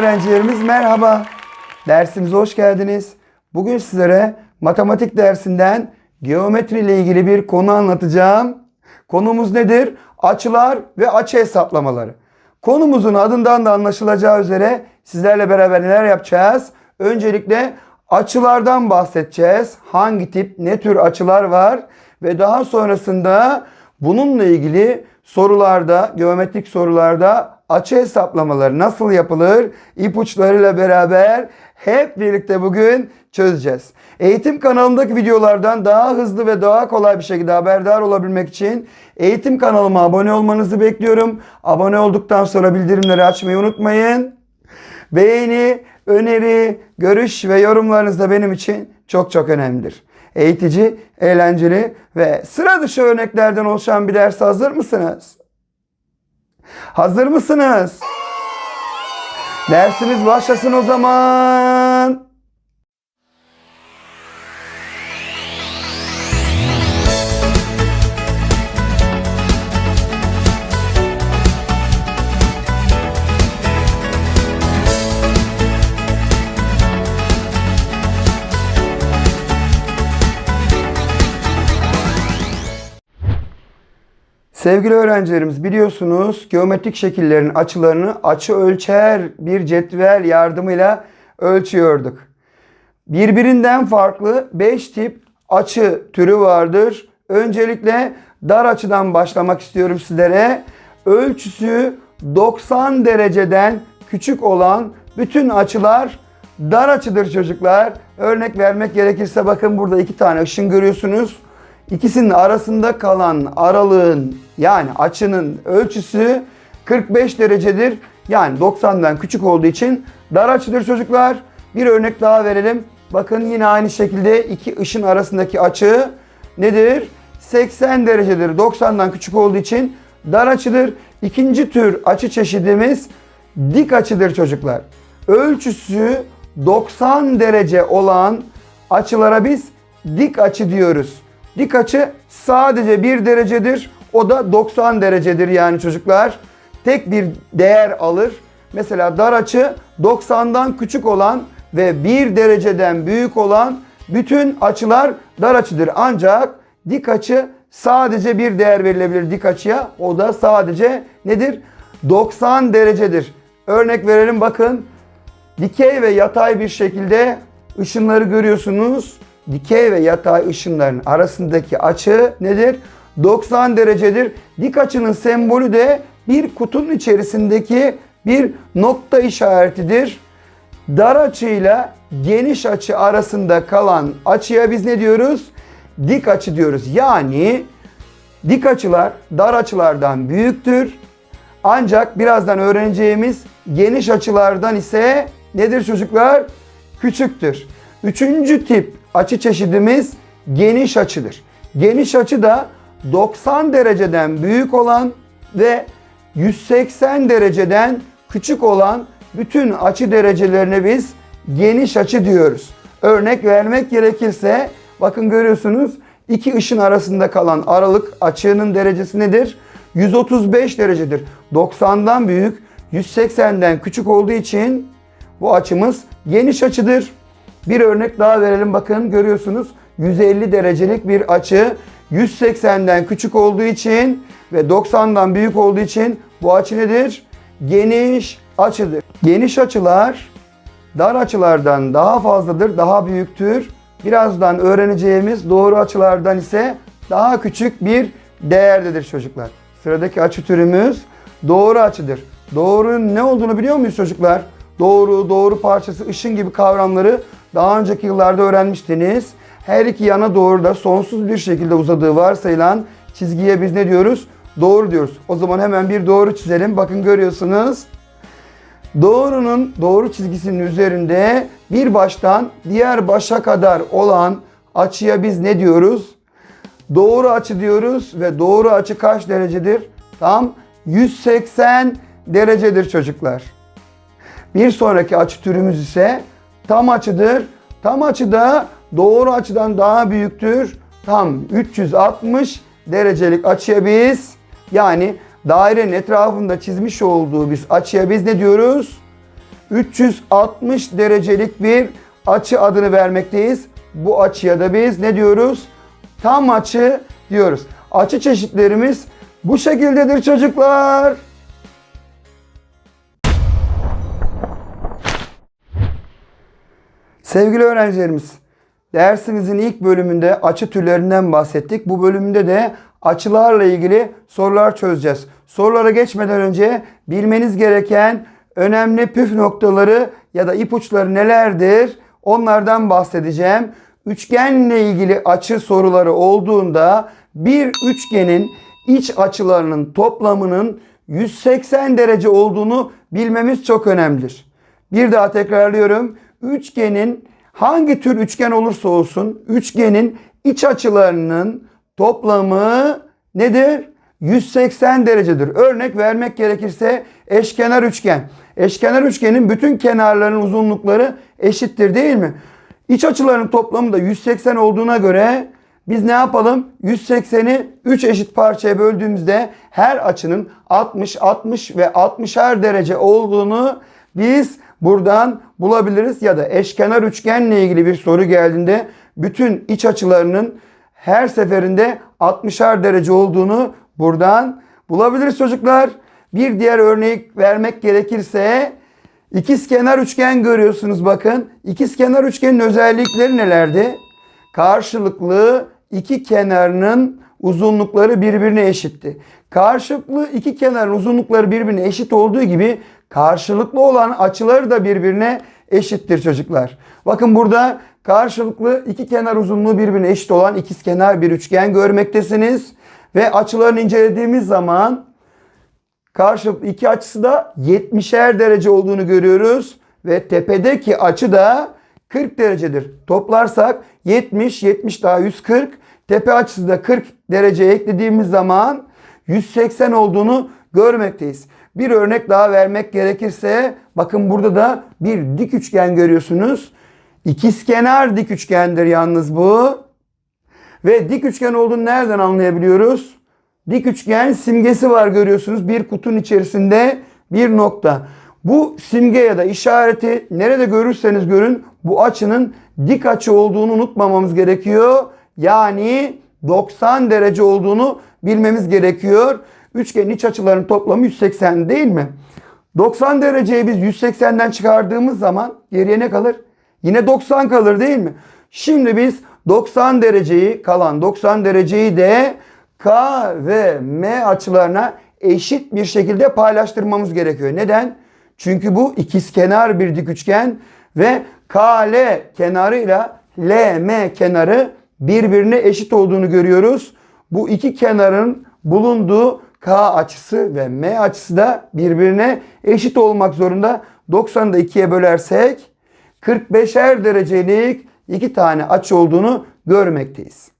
Öğrencilerimiz merhaba. Dersimize hoş geldiniz. Bugün sizlere matematik dersinden geometri ile ilgili bir konu anlatacağım. Konumuz nedir? Açılar ve açı hesaplamaları. Konumuzun adından da anlaşılacağı üzere sizlerle beraber neler yapacağız? Öncelikle açılardan bahsedeceğiz. Hangi tip, ne tür açılar var? Ve daha sonrasında bununla ilgili sorularda, geometrik sorularda açı hesaplamaları nasıl yapılır? İpuçlarıyla beraber hep birlikte bugün çözeceğiz. Eğitim kanalımdaki videolardan daha hızlı ve daha kolay bir şekilde haberdar olabilmek için eğitim kanalıma abone olmanızı bekliyorum. Abone olduktan sonra bildirimleri açmayı unutmayın. Beğeni, öneri, görüş ve yorumlarınız da benim için çok çok önemlidir. Eğitici, eğlenceli ve sıra dışı örneklerden oluşan bir ders hazır mısınız? Hazır mısınız? Dersimiz başlasın o zaman. Sevgili öğrencilerimiz biliyorsunuz geometrik şekillerin açılarını açı ölçer bir cetvel yardımıyla ölçüyorduk. Birbirinden farklı 5 tip açı türü vardır. Öncelikle dar açıdan başlamak istiyorum sizlere. Ölçüsü 90 dereceden küçük olan bütün açılar dar açıdır çocuklar. Örnek vermek gerekirse bakın burada iki tane ışın görüyorsunuz. İkisinin arasında kalan aralığın yani açının ölçüsü 45 derecedir. Yani 90'dan küçük olduğu için dar açıdır çocuklar. Bir örnek daha verelim. Bakın yine aynı şekilde iki ışın arasındaki açı nedir? 80 derecedir. 90'dan küçük olduğu için dar açıdır. İkinci tür açı çeşidimiz dik açıdır çocuklar. Ölçüsü 90 derece olan açılara biz dik açı diyoruz. Dik açı sadece bir derecedir. O da 90 derecedir yani çocuklar. Tek bir değer alır. Mesela dar açı 90'dan küçük olan ve 1 dereceden büyük olan bütün açılar dar açıdır. Ancak dik açı sadece bir değer verilebilir dik açıya. O da sadece nedir? 90 derecedir. Örnek verelim bakın. Dikey ve yatay bir şekilde ışınları görüyorsunuz dikey ve yatay ışınların arasındaki açı nedir? 90 derecedir. Dik açının sembolü de bir kutunun içerisindeki bir nokta işaretidir. Dar açıyla geniş açı arasında kalan açıya biz ne diyoruz? Dik açı diyoruz. Yani dik açılar dar açılardan büyüktür. Ancak birazdan öğreneceğimiz geniş açılardan ise nedir çocuklar? Küçüktür. Üçüncü tip açı çeşidimiz geniş açıdır. Geniş açı da 90 dereceden büyük olan ve 180 dereceden küçük olan bütün açı derecelerine biz geniş açı diyoruz. Örnek vermek gerekirse bakın görüyorsunuz iki ışın arasında kalan aralık açının derecesi nedir? 135 derecedir. 90'dan büyük, 180'den küçük olduğu için bu açımız geniş açıdır. Bir örnek daha verelim bakın görüyorsunuz 150 derecelik bir açı 180'den küçük olduğu için ve 90'dan büyük olduğu için bu açı nedir? Geniş açıdır. Geniş açılar dar açılardan daha fazladır, daha büyüktür. Birazdan öğreneceğimiz doğru açılardan ise daha küçük bir değerdedir çocuklar. Sıradaki açı türümüz doğru açıdır. Doğru ne olduğunu biliyor muyuz çocuklar? Doğru, doğru parçası, ışın gibi kavramları daha önceki yıllarda öğrenmiştiniz. Her iki yana doğru da sonsuz bir şekilde uzadığı varsayılan çizgiye biz ne diyoruz? Doğru diyoruz. O zaman hemen bir doğru çizelim. Bakın görüyorsunuz. Doğrunun doğru çizgisinin üzerinde bir baştan diğer başa kadar olan açıya biz ne diyoruz? Doğru açı diyoruz ve doğru açı kaç derecedir? Tam 180 derecedir çocuklar. Bir sonraki açı türümüz ise tam açıdır. Tam açı da doğru açıdan daha büyüktür. Tam 360 derecelik açıya biz yani dairenin etrafında çizmiş olduğu biz açıya biz ne diyoruz? 360 derecelik bir açı adını vermekteyiz. Bu açıya da biz ne diyoruz? Tam açı diyoruz. Açı çeşitlerimiz bu şekildedir çocuklar. Sevgili öğrencilerimiz, dersimizin ilk bölümünde açı türlerinden bahsettik. Bu bölümde de açılarla ilgili sorular çözeceğiz. Sorulara geçmeden önce bilmeniz gereken önemli püf noktaları ya da ipuçları nelerdir? Onlardan bahsedeceğim. Üçgenle ilgili açı soruları olduğunda bir üçgenin iç açılarının toplamının 180 derece olduğunu bilmemiz çok önemlidir. Bir daha tekrarlıyorum. Üçgenin hangi tür üçgen olursa olsun üçgenin iç açılarının toplamı nedir? 180 derecedir. Örnek vermek gerekirse eşkenar üçgen. Eşkenar üçgenin bütün kenarlarının uzunlukları eşittir değil mi? İç açıların toplamı da 180 olduğuna göre biz ne yapalım? 180'i 3 eşit parçaya böldüğümüzde her açının 60, 60 ve 60'ar derece olduğunu biz buradan bulabiliriz. Ya da eşkenar üçgenle ilgili bir soru geldiğinde bütün iç açılarının her seferinde 60'ar derece olduğunu buradan bulabiliriz çocuklar. Bir diğer örnek vermek gerekirse ikizkenar üçgen görüyorsunuz bakın. İkizkenar üçgenin özellikleri nelerdi? Karşılıklı iki kenarının uzunlukları birbirine eşitti. Karşılıklı iki kenarın uzunlukları birbirine eşit olduğu gibi karşılıklı olan açıları da birbirine eşittir çocuklar. Bakın burada karşılıklı iki kenar uzunluğu birbirine eşit olan ikizkenar bir üçgen görmektesiniz. Ve açılarını incelediğimiz zaman karşılıklı iki açısı da 70'er derece olduğunu görüyoruz. Ve tepedeki açı da 40 derecedir. Toplarsak 70, 70 daha 140. Tepe açısı da 40 derece eklediğimiz zaman 180 olduğunu görmekteyiz. Bir örnek daha vermek gerekirse bakın burada da bir dik üçgen görüyorsunuz. İkizkenar dik üçgendir yalnız bu. Ve dik üçgen olduğunu nereden anlayabiliyoruz? Dik üçgen simgesi var görüyorsunuz. Bir kutunun içerisinde bir nokta. Bu simge ya da işareti nerede görürseniz görün bu açının dik açı olduğunu unutmamamız gerekiyor. Yani 90 derece olduğunu bilmemiz gerekiyor. Üçgenin iç açılarının toplamı 180 değil mi? 90 dereceyi biz 180'den çıkardığımız zaman geriye ne kalır? Yine 90 kalır değil mi? Şimdi biz 90 dereceyi kalan 90 dereceyi de K ve M açılarına eşit bir şekilde paylaştırmamız gerekiyor. Neden? Çünkü bu ikizkenar bir dik üçgen ve KL kenarıyla LM kenarı birbirine eşit olduğunu görüyoruz. Bu iki kenarın bulunduğu K açısı ve M açısı da birbirine eşit olmak zorunda. 90'ı da 2'ye bölersek 45'er derecelik iki tane açı olduğunu görmekteyiz.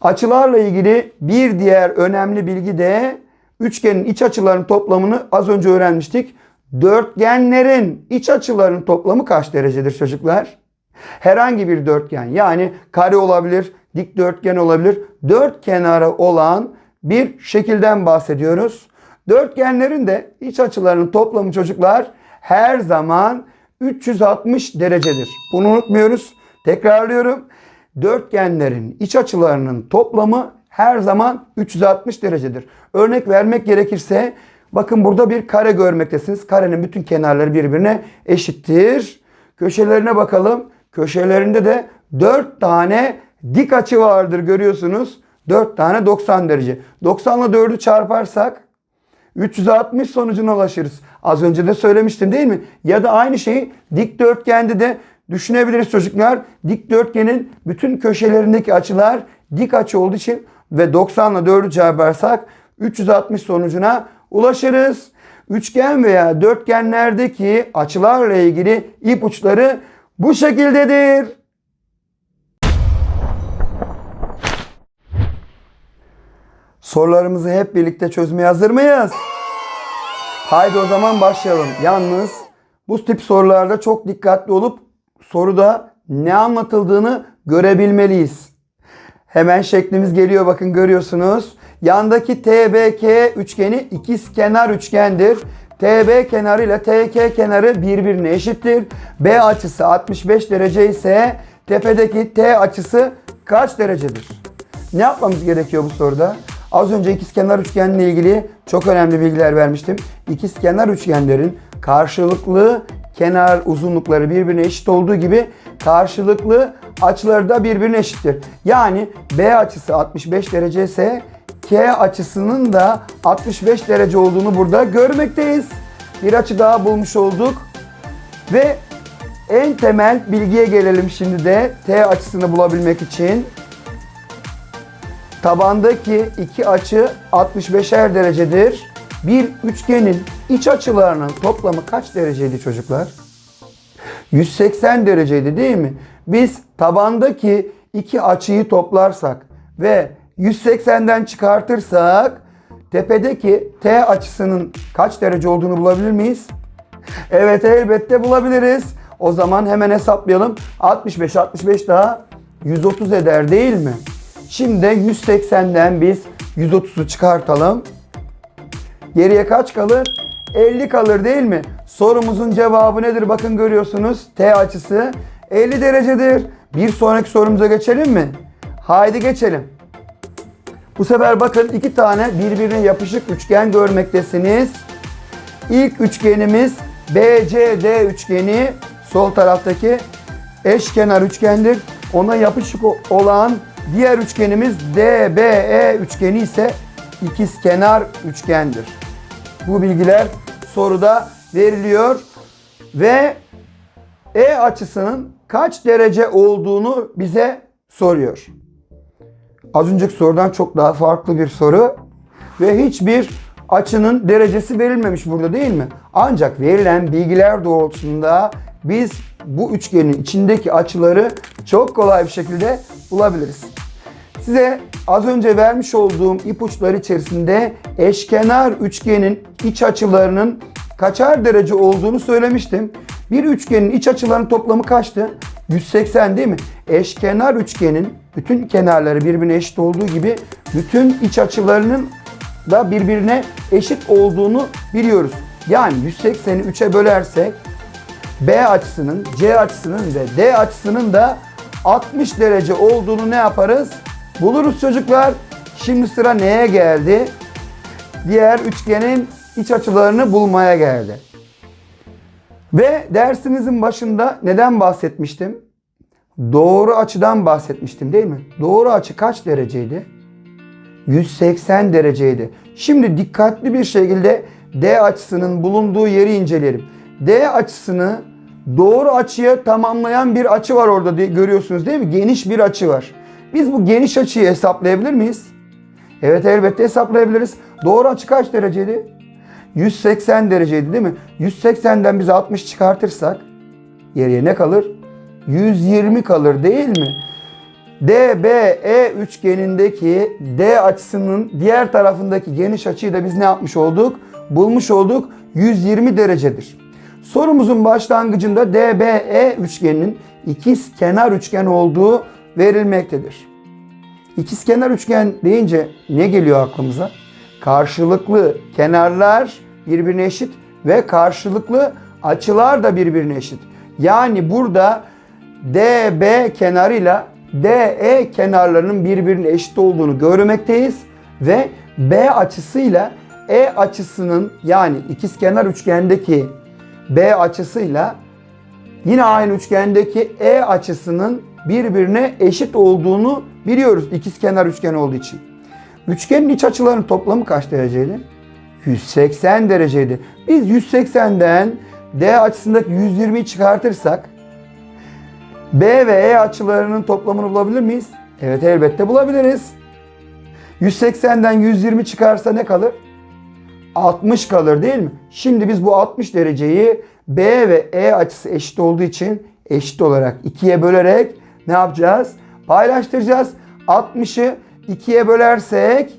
Açılarla ilgili bir diğer önemli bilgi de üçgenin iç açılarının toplamını az önce öğrenmiştik. Dörtgenlerin iç açılarının toplamı kaç derecedir çocuklar? Herhangi bir dörtgen yani kare olabilir, dikdörtgen olabilir. Dört kenarı olan bir şekilden bahsediyoruz. Dörtgenlerin de iç açılarının toplamı çocuklar her zaman 360 derecedir. Bunu unutmuyoruz. Tekrarlıyorum. Dörtgenlerin iç açılarının toplamı her zaman 360 derecedir. Örnek vermek gerekirse bakın burada bir kare görmektesiniz. Karenin bütün kenarları birbirine eşittir. Köşelerine bakalım. Köşelerinde de 4 tane dik açı vardır görüyorsunuz. 4 tane 90 derece. 90 ile 4'ü çarparsak 360 sonucuna ulaşırız. Az önce de söylemiştim değil mi? Ya da aynı şeyi dikdörtgende de düşünebiliriz çocuklar. Dikdörtgenin bütün köşelerindeki açılar dik açı olduğu için ve 90 ile 4'ü çarparsak 360 sonucuna ulaşırız. Üçgen veya dörtgenlerdeki açılarla ilgili ipuçları bu şekildedir. Sorularımızı hep birlikte çözmeye hazır mıyız? Haydi o zaman başlayalım. Yalnız bu tip sorularda çok dikkatli olup soruda ne anlatıldığını görebilmeliyiz. Hemen şeklimiz geliyor bakın görüyorsunuz. Yandaki TBK üçgeni ikizkenar üçgendir. TB kenarı ile TK kenarı birbirine eşittir. B açısı 65 derece ise tepedeki T açısı kaç derecedir? Ne yapmamız gerekiyor bu soruda? Az önce ikizkenar üçgenle ilgili çok önemli bilgiler vermiştim. İkizkenar üçgenlerin karşılıklı kenar uzunlukları birbirine eşit olduğu gibi karşılıklı açıları da birbirine eşittir. Yani B açısı 65 derece ise K açısının da 65 derece olduğunu burada görmekteyiz. Bir açı daha bulmuş olduk. Ve en temel bilgiye gelelim şimdi de T açısını bulabilmek için. Tabandaki iki açı 65'er derecedir. Bir üçgenin iç açılarının toplamı kaç dereceydi çocuklar? 180 dereceydi değil mi? Biz tabandaki iki açıyı toplarsak ve 180'den çıkartırsak tepedeki T açısının kaç derece olduğunu bulabilir miyiz? Evet elbette bulabiliriz. O zaman hemen hesaplayalım. 65 65 daha 130 eder değil mi? Şimdi 180'den biz 130'u çıkartalım. Geriye kaç kalır? 50 kalır değil mi? Sorumuzun cevabı nedir? Bakın görüyorsunuz. T açısı 50 derecedir. Bir sonraki sorumuza geçelim mi? Haydi geçelim. Bu sefer bakın iki tane birbirine yapışık üçgen görmektesiniz. İlk üçgenimiz BCD üçgeni. Sol taraftaki eşkenar üçgendir. Ona yapışık olan diğer üçgenimiz DBE üçgeni ise ikizkenar üçgendir. Bu bilgiler soruda veriliyor ve E açısının kaç derece olduğunu bize soruyor. Az önceki sorudan çok daha farklı bir soru ve hiçbir açının derecesi verilmemiş burada değil mi? Ancak verilen bilgiler doğrultusunda biz bu üçgenin içindeki açıları çok kolay bir şekilde bulabiliriz. Size az önce vermiş olduğum ipuçları içerisinde eşkenar üçgenin iç açılarının kaçar derece olduğunu söylemiştim. Bir üçgenin iç açılarının toplamı kaçtı? 180 değil mi? Eşkenar üçgenin bütün kenarları birbirine eşit olduğu gibi bütün iç açılarının da birbirine eşit olduğunu biliyoruz. Yani 180'i 3'e bölersek B açısının, C açısının ve D açısının da 60 derece olduğunu ne yaparız? Buluruz çocuklar. Şimdi sıra neye geldi? Diğer üçgenin iç açılarını bulmaya geldi. Ve dersimizin başında neden bahsetmiştim? Doğru açıdan bahsetmiştim değil mi? Doğru açı kaç dereceydi? 180 dereceydi. Şimdi dikkatli bir şekilde D açısının bulunduğu yeri inceleyelim. D açısını doğru açıya tamamlayan bir açı var orada görüyorsunuz değil mi? Geniş bir açı var. Biz bu geniş açıyı hesaplayabilir miyiz? Evet elbette hesaplayabiliriz. Doğru açı kaç dereceydi? 180 dereceydi değil mi? 180'den biz 60 çıkartırsak geriye ne kalır? 120 kalır değil mi? DBE üçgenindeki D açısının diğer tarafındaki geniş açıyı da biz ne yapmış olduk? Bulmuş olduk. 120 derecedir. Sorumuzun başlangıcında DBE üçgeninin ikiz kenar üçgen olduğu verilmektedir. İkiz kenar üçgen deyince ne geliyor aklımıza? Karşılıklı kenarlar birbirine eşit ve karşılıklı açılar da birbirine eşit. Yani burada DB kenarıyla DE kenarlarının birbirine eşit olduğunu görmekteyiz ve B açısıyla E açısının yani ikizkenar üçgendeki B açısıyla yine aynı üçgendeki E açısının birbirine eşit olduğunu biliyoruz ikizkenar üçgen olduğu için. Üçgenin iç açılarının toplamı kaç dereceydi? 180 dereceydi. Biz 180'den D açısındaki 120'yi çıkartırsak B ve E açılarının toplamını bulabilir miyiz? Evet elbette bulabiliriz. 180'den 120 çıkarsa ne kalır? 60 kalır değil mi? Şimdi biz bu 60 dereceyi B ve E açısı eşit olduğu için eşit olarak 2'ye bölerek ne yapacağız? Paylaştıracağız. 60'ı 2'ye bölersek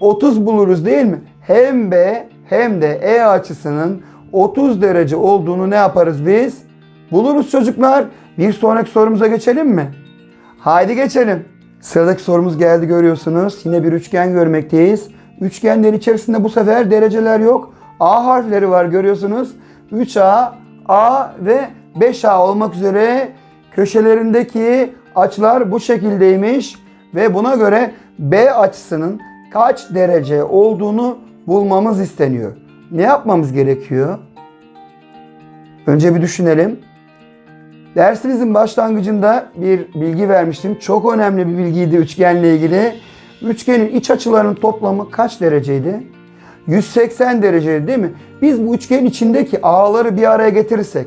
30 buluruz değil mi? Hem B hem de E açısının 30 derece olduğunu ne yaparız biz? Buluruz çocuklar. Bir sonraki sorumuza geçelim mi? Haydi geçelim. Sıradaki sorumuz geldi görüyorsunuz. Yine bir üçgen görmekteyiz. Üçgenlerin içerisinde bu sefer dereceler yok. A harfleri var görüyorsunuz. 3A, A ve 5A olmak üzere köşelerindeki açılar bu şekildeymiş ve buna göre B açısının kaç derece olduğunu bulmamız isteniyor. Ne yapmamız gerekiyor? Önce bir düşünelim. Dersimizin başlangıcında bir bilgi vermiştim. Çok önemli bir bilgiydi üçgenle ilgili. Üçgenin iç açılarının toplamı kaç dereceydi? 180 dereceydi değil mi? Biz bu üçgenin içindeki a'ları bir araya getirirsek,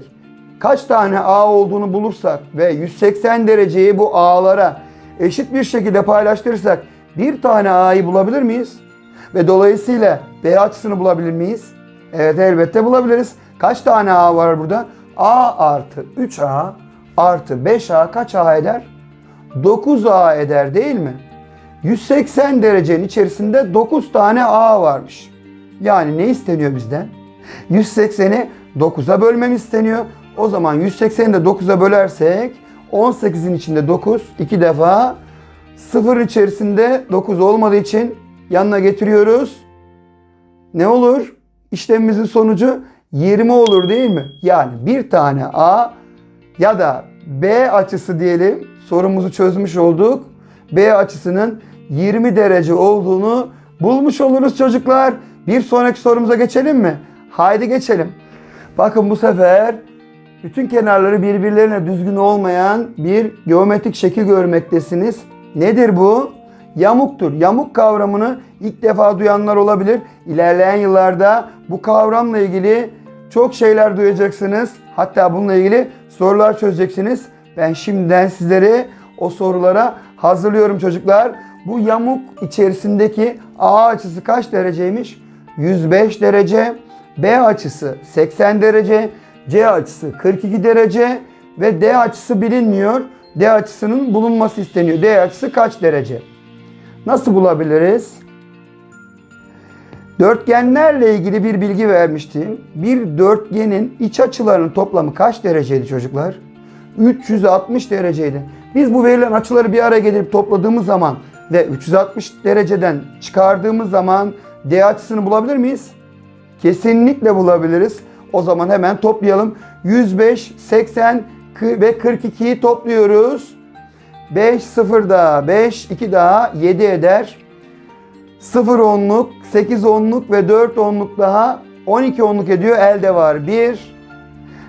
kaç tane a olduğunu bulursak ve 180 dereceyi bu a'lara eşit bir şekilde paylaştırırsak bir tane a'yı bulabilir miyiz? Ve dolayısıyla b açısını bulabilir miyiz? Evet elbette bulabiliriz. Kaç tane a var burada? a artı 3a artı 5a kaç a eder? 9a eder değil mi? 180 derecenin içerisinde 9 tane a varmış. Yani ne isteniyor bizden? 180'i 9'a bölmem isteniyor. O zaman 180'i de 9'a bölersek 18'in içinde 9 iki defa 0 içerisinde 9 olmadığı için yanına getiriyoruz. Ne olur? İşlemimizin sonucu 20 olur değil mi? Yani bir tane A ya da B açısı diyelim. Sorumuzu çözmüş olduk. B açısının 20 derece olduğunu bulmuş oluruz çocuklar. Bir sonraki sorumuza geçelim mi? Haydi geçelim. Bakın bu sefer bütün kenarları birbirlerine düzgün olmayan bir geometrik şekil görmektesiniz. Nedir bu? Yamuktur. Yamuk kavramını ilk defa duyanlar olabilir. İlerleyen yıllarda bu kavramla ilgili çok şeyler duyacaksınız. Hatta bununla ilgili sorular çözeceksiniz. Ben şimdiden sizleri o sorulara hazırlıyorum çocuklar. Bu yamuk içerisindeki A açısı kaç dereceymiş? 105 derece. B açısı 80 derece. C açısı 42 derece. Ve D açısı bilinmiyor. D açısının bulunması isteniyor. D açısı kaç derece? Nasıl bulabiliriz? Dörtgenlerle ilgili bir bilgi vermiştim. Bir dörtgenin iç açılarının toplamı kaç dereceydi çocuklar? 360 dereceydi. Biz bu verilen açıları bir araya getirip topladığımız zaman ve 360 dereceden çıkardığımız zaman D açısını bulabilir miyiz? Kesinlikle bulabiliriz. O zaman hemen toplayalım. 105, 80 ve 42'yi topluyoruz. 5 0 daha 5 2 daha 7 eder. 0 onluk, 8 onluk ve 4 onluk daha 12 onluk ediyor. Elde var 1.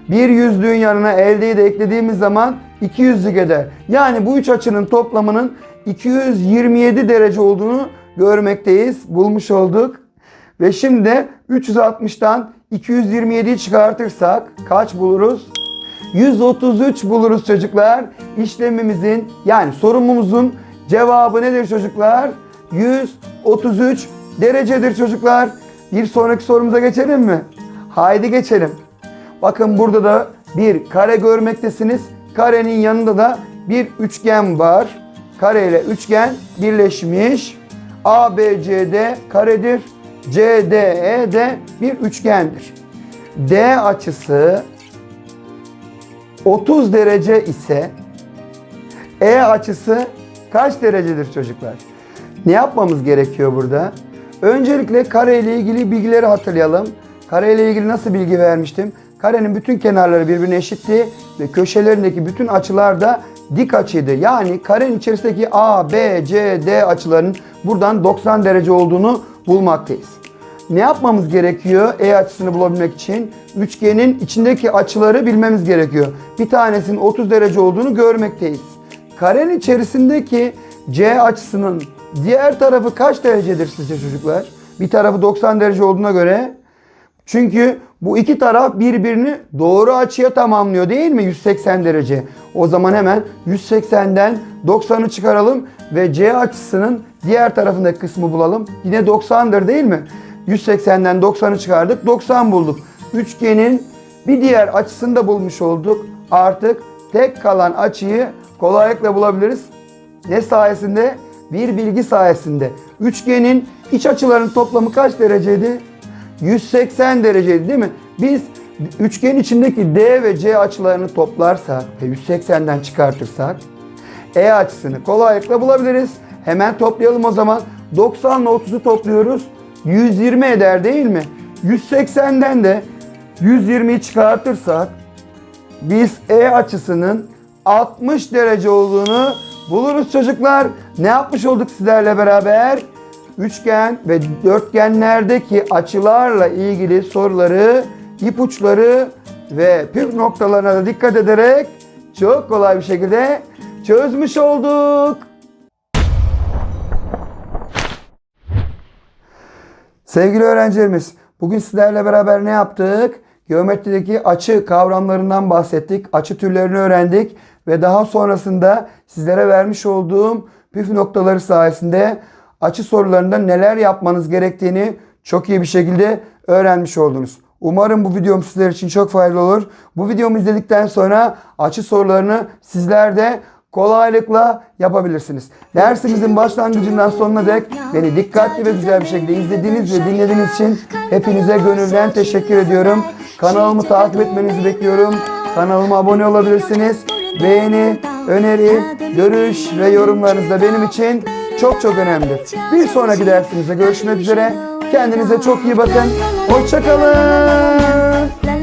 Bir yüzlüğün yanına eldeyi de eklediğimiz zaman 200'lük eder. Yani bu üç açının toplamının 227 derece olduğunu görmekteyiz. Bulmuş olduk. Ve şimdi 360'tan 227'yi çıkartırsak kaç buluruz? 133 buluruz çocuklar. İşlemimizin yani sorumumuzun cevabı nedir çocuklar? 133 derecedir çocuklar. Bir sonraki sorumuza geçelim mi? Haydi geçelim. Bakın burada da bir kare görmektesiniz. Karenin yanında da bir üçgen var. Kare ile üçgen birleşmiş. ABCD karedir. CDE de bir üçgendir. D açısı 30 derece ise E açısı kaç derecedir çocuklar? Ne yapmamız gerekiyor burada? Öncelikle kare ile ilgili bilgileri hatırlayalım. Kare ile ilgili nasıl bilgi vermiştim? Karenin bütün kenarları birbirine eşitti ve köşelerindeki bütün açılar da dik açıydı. Yani karenin içerisindeki A, B, C, D açılarının buradan 90 derece olduğunu bulmaktayız. Ne yapmamız gerekiyor E açısını bulabilmek için? Üçgenin içindeki açıları bilmemiz gerekiyor. Bir tanesinin 30 derece olduğunu görmekteyiz. Karenin içerisindeki C açısının diğer tarafı kaç derecedir sizce çocuklar? Bir tarafı 90 derece olduğuna göre çünkü bu iki taraf birbirini doğru açıya tamamlıyor değil mi? 180 derece. O zaman hemen 180'den 90'ı çıkaralım ve C açısının diğer tarafındaki kısmı bulalım. Yine 90'dır değil mi? 180'den 90'ı çıkardık. 90 bulduk. Üçgenin bir diğer açısını da bulmuş olduk. Artık tek kalan açıyı kolaylıkla bulabiliriz. Ne sayesinde? Bir bilgi sayesinde. Üçgenin iç açılarının toplamı kaç dereceydi? 180 dereceydi değil mi? Biz üçgen içindeki D ve C açılarını toplarsak ve 180'den çıkartırsak E açısını kolaylıkla bulabiliriz. Hemen toplayalım o zaman. 90 ile 30'u topluyoruz. 120 eder değil mi? 180'den de 120'yi çıkartırsak biz E açısının 60 derece olduğunu buluruz çocuklar. Ne yapmış olduk sizlerle beraber? Üçgen ve dörtgenlerdeki açılarla ilgili soruları, ipuçları ve püf noktalarına da dikkat ederek çok kolay bir şekilde çözmüş olduk. Sevgili öğrencilerimiz, bugün sizlerle beraber ne yaptık? Geometrideki açı kavramlarından bahsettik, açı türlerini öğrendik ve daha sonrasında sizlere vermiş olduğum püf noktaları sayesinde açı sorularında neler yapmanız gerektiğini çok iyi bir şekilde öğrenmiş oldunuz. Umarım bu videom sizler için çok faydalı olur. Bu videomu izledikten sonra açı sorularını sizler de kolaylıkla yapabilirsiniz. Dersimizin başlangıcından sonuna dek beni dikkatli ve güzel bir şekilde izlediğiniz ve dinlediğiniz için hepinize gönülden teşekkür ediyorum. Kanalımı takip etmenizi bekliyorum. Kanalıma abone olabilirsiniz. Beğeni, öneri, görüş ve yorumlarınız da benim için çok çok önemli. Bir sonraki dersimizde görüşmek üzere. Kendinize çok iyi bakın. Hoşçakalın.